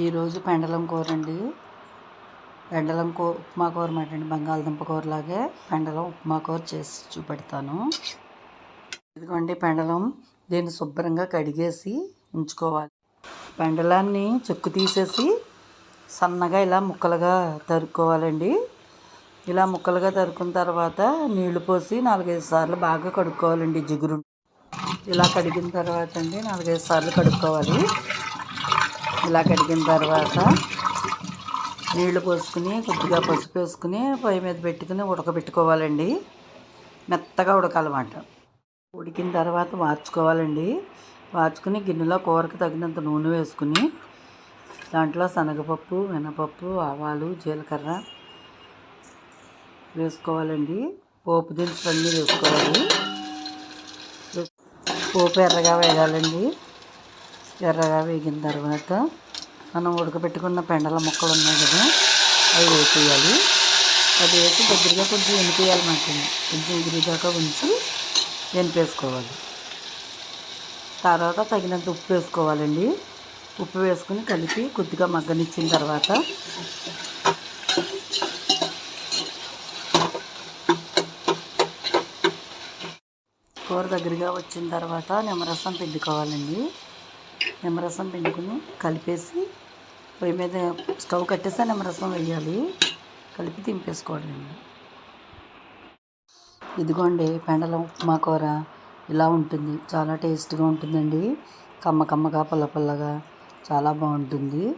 ఈరోజు పెండలం కూర అండి పెండలం కూ ఉప్మా కూర అండి బంగాళదుంప కూరలాగే పెండలం ఉప్మా కూర చేసి చూపెడతాను. ఇదిగోండి పెండలం. దీన్ని శుభ్రంగా కడిగేసి ఉంచుకోవాలి. పెండలాన్ని చెక్కు తీసేసి సన్నగా ఇలా ముక్కలుగా తరుక్కోవాలండి. ఇలా ముక్కలుగా తరుక్కున్న తర్వాత నీళ్ళు పోసి నాలుగైదు సార్లు బాగా కడుక్కోవాలండి జిగురు. ఇలా కడిగిన తర్వాత అండి నాలుగైదు సార్లు కడుక్కోవాలి. ఇలా కడిగిన తర్వాత నీళ్ళు పోసుకుని కొద్దిగా పసుపు వేసుకుని పొయ్యి మీద పెట్టుకుని ఉడకబెట్టుకోవాలండి. మెత్తగా ఉడకాలన్నమాట ఉడికిన తర్వాత మార్చుకోవాలండి వాచుకుని గిన్నెలో కూరకు తగినంత నూనె వేసుకుని దాంట్లో శనగపప్పు మినపప్పు ఆవాలు జీలకర్ర వేసుకోవాలండి. పోపు దినుసులు అన్నీ వేసుకోవాలి. పోపు ఎర్రగా వేయాలండి ఎర్రగా వేగిన తర్వాత మనం ఉడకబెట్టుకున్న పెండల ముక్కలు ఉన్నాయి కదా అవి వేసేయాలి. అది వేసి దగ్గరగా కొంచెం ఎనిపేయాలన్నమాట కొంచెం ఎగిరిదాకా ఉంచి ఎనిపేసుకోవాలి తర్వాత తగినంత ఉప్పు వేసుకోవాలండి. ఉప్పు వేసుకుని కలిపి కొద్దిగా మగ్గనిచ్చిన తర్వాత కూర దగ్గరగా వచ్చిన తర్వాత నిమ్మరసం పిండుకోవాలండి. నిమ్మరసం పిండుకుని కలిపేసి పొయ్యి మీద స్టవ్ కట్టేసి నిమ్మరసం వేయాలి. కలిపి దింపేసుకోవాలండి ఇదిగోండి పెండల ఉప్మా కూర ఇలా ఉంటుంది. చాలా టేస్ట్గా ఉంటుందండి. కమ్మ కమ్మగా పల్ల పల్లగా చాలా బాగుంటుంది.